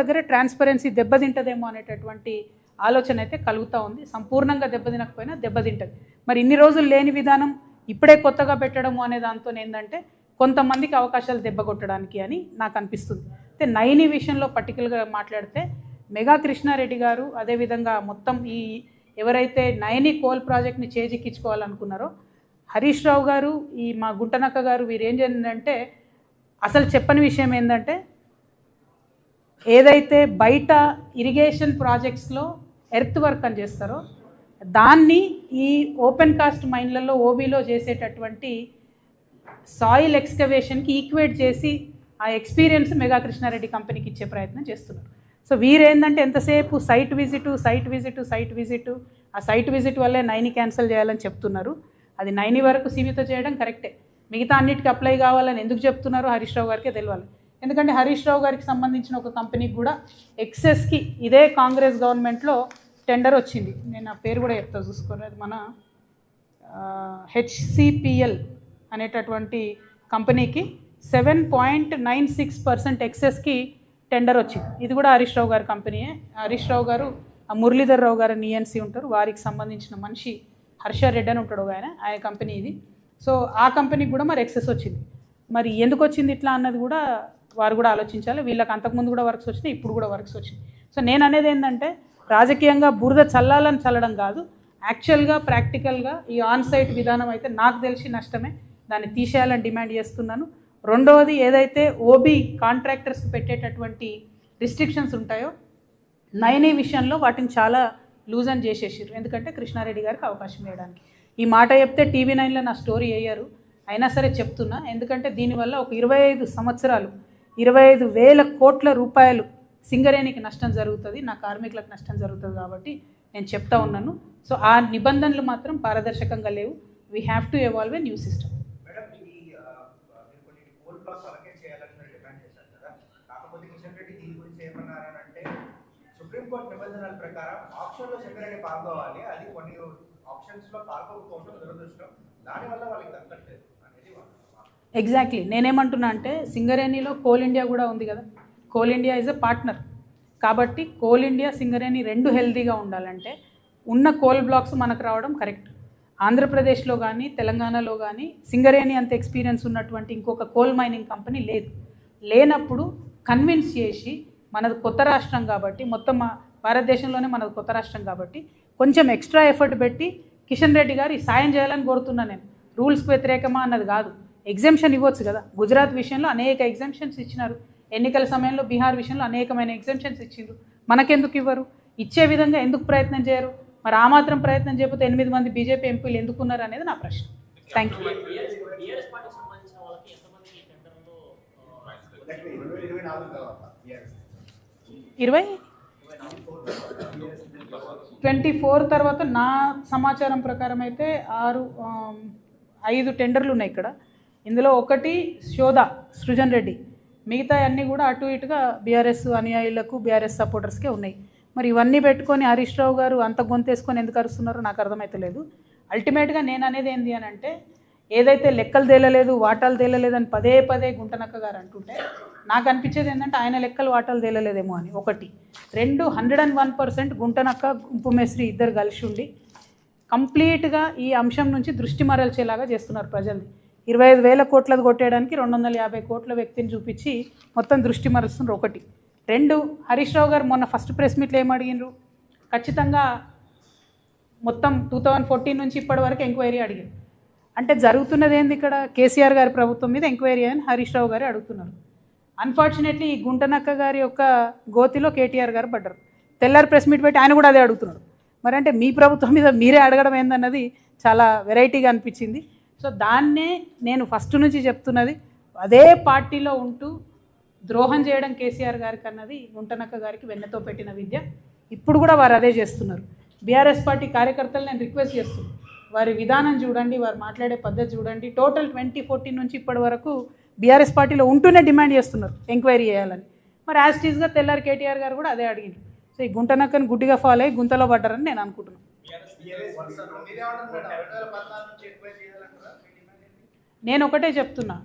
దగ్గర ట్రాన్స్పరెన్సీ దెబ్బతింటదేమో అనేటటువంటి ఆలోచన అయితే కలుగుతూ ఉంది. సంపూర్ణంగా దెబ్బతినకపోయినా దెబ్బతింటది. మరి ఇన్ని రోజులు లేని విధానం ఇప్పుడే కొత్తగా పెట్టడము అనే దాంతో ఏంటంటే కొంతమందికి అవకాశాలు దెబ్బ కొట్టడానికి అని నాకు అనిపిస్తుంది. అయితే నైని విషయంలో పర్టికులర్గా మాట్లాడితే మెగా కృష్ణారెడ్డి గారు అదేవిధంగా మొత్తం ఈ ఎవరైతే నయని కోల్ ప్రాజెక్ట్ని చేజిక్కించుకోవాలనుకున్నారో హరీష్ రావు గారు ఈ మా గుంటనక్క గారు వీరు ఏం అసలు చెప్పని విషయం ఏంటంటే ఏదైతే బయట ఇరిగేషన్ ప్రాజెక్ట్స్లో ఎర్త్ వర్క్ అని చేస్తారో దాన్ని ఈ ఓపెన్ కాస్ట్ మైన్లలో ఓబీలో చేసేటటువంటి సాయిల్ ఎక్స్కవేషన్కి ఈక్వేట్ చేసి ఆ ఎక్స్పీరియన్స్ మెగా కృష్ణారెడ్డి కంపెనీకి ఇచ్చే ప్రయత్నం చేస్తున్నారు. సో వీరేందంటే ఎంతసేపు site visit site visit site visit ఆ సైట్ విజిట్ వల్లే నైని క్యాన్సిల్ చేయాలని చెప్తున్నారు. అది నైని వరకు సీమిత చేయడం కరెక్టే. మిగతా అన్నిటికీ అప్లై కావాలని ఎందుకు చెప్తున్నారో హరీష్ రావు గారికే తెలియాలి ఎందుకంటే హరీష్ రావు గారికి సంబంధించిన ఒక కంపెనీకి కూడా ఎక్సెస్కి ఇదే కాంగ్రెస్ గవర్నమెంట్లో టెండర్ వచ్చింది. నేను ఆ పేరు కూడా చెప్తా చూసుకోరు? అది మన హెచ్సిపిఎల్ అనేటటువంటి కంపెనీకి seven point nine six percent ఎక్సెస్కి tender వచ్చింది. ఇది కూడా హరీష్ రావు గారి కంపెనీయే. హరీష్ రావు గారు ఆ మురళీధర్ రావు గారు నియన్సీ ఉంటారు. వారికి సంబంధించిన మనిషి హర్ష రెడ్డి అని ఉంటాడు ఆయన. ఆయన కంపెనీ ఇది. సో ఆ కంపెనీకి కూడా మరి ఎక్సెస్ వచ్చింది. మరి ఎందుకు వచ్చింది ఇట్లా అన్నది కూడా వారు కూడా ఆలోచించాలి. వీళ్ళకి అంతకుముందు కూడా వర్క్స్ వచ్చినాయి ఇప్పుడు కూడా వర్క్స్ వచ్చినాయి. సో నేను అనేది ఏంటంటే రాజకీయంగా బురద చల్లాలని చల్లడం కాదు. యాక్చువల్గా ప్రాక్టికల్గా ఈ ఆన్ సైట్ విధానం అయితే నాకు తెలిసి నష్టమే. దాన్ని తీసేయాలని డిమాండ్ చేస్తున్నాను. రెండవది ఏదైతే ఓబీ కాంట్రాక్టర్స్కి పెట్టేటటువంటి రిస్ట్రిక్షన్స్ ఉంటాయో నయనీ విషయంలో వాటిని చాలా లూజ్ అండ్ చేసేసారు ఎందుకంటే కృష్ణారెడ్డి గారికి అవకాశం ఇవ్వడానికి. ఈ మాట చెప్తే టీవీ నైన్లో నా స్టోరీ అయ్యారు. అయినా సరే చెప్తున్నా. ఎందుకంటే దీనివల్ల ఒక ఇరవై ఐదు సంవత్సరాలు ఇరవై ఐదు వేల కోట్ల రూపాయలు సింగరేణికి నష్టం జరుగుతుంది నా కార్మికులకు నష్టం జరుగుతుంది కాబట్టి నేను చెప్తా ఉన్నాను. సో ఆ నిబంధనలు మాత్రం పారదర్శకంగా లేవు. We have to evolve new system Supreme Court నిబంధనల ప్రకారం ఆప్షన్లో పాల్గొవాలి అది కొన్ని ఆప్షన్స్లో పాల్గొకపోవడం దురదృష్టం. దానివల్ల వాళ్ళకి దక్కట్లేదు అనేది ఎగ్జాక్ట్లీ నేనేమంటున్నా అంటే సింగరేణిలో కోల్ ఇండియా కూడా ఉంది కదా. Coal India is a partner కాబట్టి కోల్ ఇండియా సింగరేణి రెండు హెల్తీగా ఉండాలంటే ఉన్న కోల్ బ్లాక్స్ మనకు రావడం కరెక్ట్. ఆంధ్రప్రదేశ్లో కానీ తెలంగాణలో కానీ సింగరేణి అంత ఎక్స్పీరియన్స్ ఉన్నటువంటి ఇంకొక కోల్ మైనింగ్ కంపెనీ లేదు. లేనప్పుడు కన్విన్స్ చేసి మనది కొత్త రాష్ట్రం కాబట్టి మొత్తం మా భారతదేశంలోనే మనది కొత్త రాష్ట్రం కాబట్టి కొంచెం ఎక్స్ట్రా ఎఫర్ట్ పెట్టి కిషన్ రెడ్డి గారు సాయం చేయాలని కోరుతున్నా నేను. రూల్స్కి వ్యతిరేకమా అన్నది కాదు. ఎగ్జామ్షన్ ఇవ్వచ్చు కదా. గుజరాత్ విషయంలో అనేక ఎగ్జామ్షన్స్ ఇచ్చినారు. ఎన్నికల సమయంలో బీహార్ విషయంలో అనేకమైన ఎగ్జామ్షన్స్ ఇచ్చిండ్రు. మనకెందుకు ఇవ్వరు? ఇచ్చే విధంగా ఎందుకు ప్రయత్నం చేయరు? మరి ఆ మాత్రం ప్రయత్నం చేయకపోతే ఎనిమిది మంది బీజేపీ ఎంపీలు ఎందుకున్నారు అనేది నా ప్రశ్న. థ్యాంక్ యూ ఇరవై? ట్వంటీ ఫోర్ తర్వాత నా సమాచారం ప్రకారం అయితే ఆరు ఐదు టెండర్లు ఉన్నాయి ఇక్కడ. ఇందులో ఒకటి శోధ సృజన్ రెడ్డి. మిగతా అన్నీ కూడా అటు ఇటుగా బీఆర్ఎస్ అనుయాయులకు బీఆర్ఎస్ సపోర్టర్స్కే ఉన్నాయి. మరి ఇవన్నీ పెట్టుకొని హరీష్ రావు గారు అంత గొంతేసుకొని ఎందుకు అరుస్తున్నారో నాకు అర్థమవుతలేదు అల్టిమేట్గా నేను అనేది ఏంటి అని అంటే ఏదైతే లెక్కలు తేలలేదు వాటాలు తేలలేదు అని పదే పదే గుంటనక్క గారు అంటుంటే నాకు అనిపించేది ఏంటంటే ఆయన లెక్కలు వాటాలు తేలలేదేమో అని. ఒకటి. రెండు హండ్రెడ్ అండ్ వన్ పర్సెంట్ గుంటనక్క గుంపుమేశ్రీ ఇద్దరు కలిసి ఉండి కంప్లీట్గా ఈ అంశం నుంచి దృష్టి మరల్చేలాగా చేస్తున్నారు ప్రజల్ని. ఇరవై ఐదు వేల కోట్లది కొట్టేయడానికి రెండు వందల యాభై కోట్ల వ్యక్తిని చూపించి మొత్తం దృష్టి మరుస్తున్నారు ఒకటి. రెండు హరీష్ రావు గారు మొన్న ఫస్ట్ ప్రెస్ మీట్లో ఏం ఖచ్చితంగా మొత్తం టూ థౌజండ్ ఫోర్టీన్ నుంచి ఇప్పటి వరకు ఎంక్వైరీ అడిగారు అంటే జరుగుతున్నది ఏంది ఇక్కడ? కేసీఆర్ గారి ప్రభుత్వం మీద ఎంక్వైరీ అని హరీష్ రావు గారు అడుగుతున్నారు. అన్ఫార్చునేట్లీ ఈ గుంటనక్క గారి యొక్క గోతిలో కేటీఆర్ గారు పడ్డారు. తెల్లారి ప్రెస్ మీట్ పెట్టి ఆయన కూడా అదే అడుగుతున్నాడు. మరి అంటే మీ ప్రభుత్వం మీద మీరే అడగడం ఏందన్నది చాలా వెరైటీగా అనిపించింది. సో దాన్నే నేను ఫస్ట్ నుంచి చెప్తున్నది. అదే పార్టీలో ఉంటూ ద్రోహం చేయడం కేసీఆర్ గారికి అన్నది గుంటనక్క గారికి వెన్నతో పెట్టిన విద్య. ఇప్పుడు కూడా వారు అదే చేస్తున్నారు. బీఆర్ఎస్ పార్టీ కార్యకర్తలు నేను రిక్వెస్ట్ చేస్తున్నాను వారి విధానం చూడండి వారు మాట్లాడే పద్ధతి చూడండి. టోటల్ ట్వంటీ ఫోర్టీన్ నుంచి ఇప్పటి వరకు బీఆర్ఎస్ పార్టీలో ఉంటూనే డిమాండ్ చేస్తున్నారు ఎంక్వైరీ చేయాలని. మరి యాజ్ టీజ్గా తెల్లారి కేటీఆర్ గారు కూడా అదే అడిగింది సో ఈ గుంటనక్కని గుడ్డిగా ఫాలో అయ్యి గుంతలో పడ్డారని నేను అనుకుంటున్నాను. నేను ఒకటే చెప్తున్నా.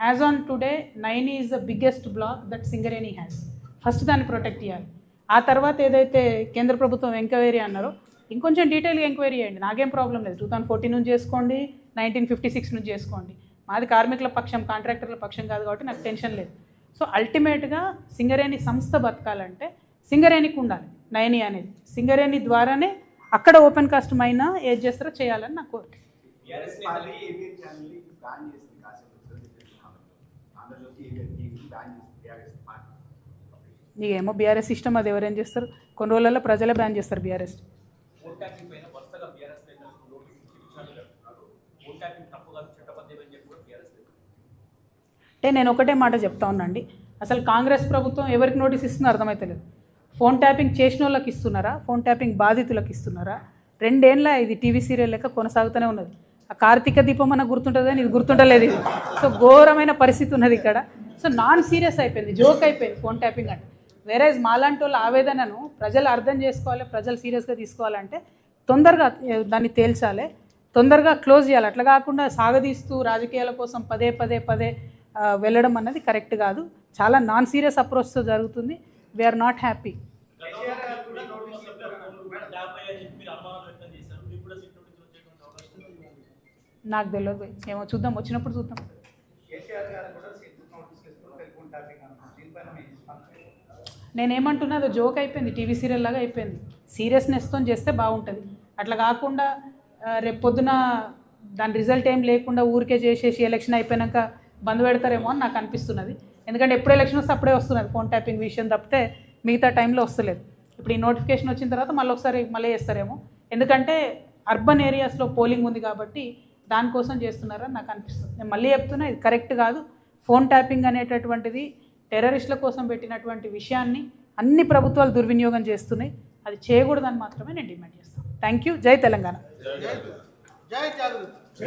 As on today Naini is the biggest block that Singareni has first దాన్ని ప్రొటెక్ట్ చేయాలి. ఆ తర్వాత ఏదైతే కేంద్ర ప్రభుత్వం ఎంక్వైరీ అన్నారో ఇంకొంచెం డీటెయిల్గా ఎంక్వైరీ చేయండి. నాకేం ప్రాబ్లం లేదు. టూ థౌసండ్ ఫోర్టీన్ నుంచి చేసుకోండి నైన్టీన్ ఫిఫ్టీ సిక్స్ నుంచి చేసుకోండి. మాది కార్మికుల పక్షం కాంట్రాక్టర్ల పక్షం కాదు కాబట్టి నాకు టెన్షన్ లేదు. సో అల్టిమేట్గా సింగరేణి సంస్థ బతకాలంటే సింగరేణికి ఉండాలి. నయని అనేది. సింగరేణి ద్వారానే అక్కడ ఓపెన్ కాస్ట్ మైన ఏది చేస్తారో చేయాలని నా కోరిక. నీకేమో బీఆర్ఎస్ ఇష్టం అది ఎవరేం చేస్తారు? కొన్ని రోజులలో ప్రజలే బ్యాన్ చేస్తారు బీఆర్ఎస్ అంటే నేను ఒకటే మాట చెప్తా ఉన్నాండి. అసలు కాంగ్రెస్ ప్రభుత్వం ఎవరికి నోటీస్ ఇస్తుందో అర్థమైతే లేదు ఫోన్ ట్యాపింగ్ చేసిన వాళ్ళకి ఇస్తున్నారా? ఫోన్ ట్యాపింగ్ బాధితులకు ఇస్తున్నారా? రెండేళ్ళ ఇది టీవీ సీరియల్ లెక్క కొనసాగుతూనే ఉన్నది. ఆ కార్తీక దీపం అన్న గుర్తుంటుంది? కానీ ఇది గుర్తుండలేదు ఇది. సో ఘోరమైన పరిస్థితి ఉన్నది ఇక్కడ. సో నాన్ సీరియస్ అయిపోయింది జోక్ అయిపోయింది ఫోన్ ట్యాపింగ్ అంటే. వేరే మాలాంటి వాళ్ళ ఆవేదనను ప్రజలు అర్థం చేసుకోవాలి ప్రజలు సీరియస్గా తీసుకోవాలంటే తొందరగా దాన్ని తేల్చాలి. తొందరగా క్లోజ్ చేయాలి. అట్లా కాకుండా సాగదీస్తూ రాజకీయాల కోసం పదే పదే పదే వెళ్ళడం అన్నది కరెక్ట్ కాదు. చాలా నాన్ సీరియస్ అప్రోచ్తో జరుగుతుంది. వీఆర్ నాట్ హ్యాపీ నాకు తెలియదు ఏమో చూద్దాం వచ్చినప్పుడు చూద్దాం. నేనేమంటున్నా అది జోక్ అయిపోయింది టీవీ సీరియల్ లాగా అయిపోయింది. సీరియస్నెస్తో చేస్తే బాగుంటుంది. అట్లా కాకుండా రేపు పొద్దున దాని రిజల్ట్ ఏం లేకుండా ఊరికే చేసేసి ఎలక్షన్ అయిపోయాక బంద్ పెడతారేమో అని నాకు అనిపిస్తున్నది. ఎందుకంటే ఎప్పుడు ఎలక్షన్ వస్తే అప్పుడే వస్తున్నది ఫోన్ ట్యాపింగ్ విషయం తప్పితే మిగతా టైంలో వస్తలేదు ఇప్పుడు ఈ నోటిఫికేషన్ వచ్చిన తర్వాత మళ్ళీ ఒకసారి మళ్ళీ చేస్తారేమో ఎందుకంటే అర్బన్ ఏరియాస్లో పోలింగ్ ఉంది కాబట్టి దానికోసం చేస్తున్నారని నాకు అనిపిస్తుంది నేను మళ్ళీ చెప్తున్నా ఇది కరెక్ట్ కాదు ఫోన్ ట్యాపింగ్ అనేటటువంటిది టెర్రరిస్టుల కోసం పెట్టినటువంటి విషయాన్ని అన్ని ప్రభుత్వాలు దుర్వినియోగం చేస్తున్నాయి అది చేయకూడదని మాత్రమే నేను డిమాండ్ చేస్తాను థ్యాంక్ యూ జై తెలంగాణ జై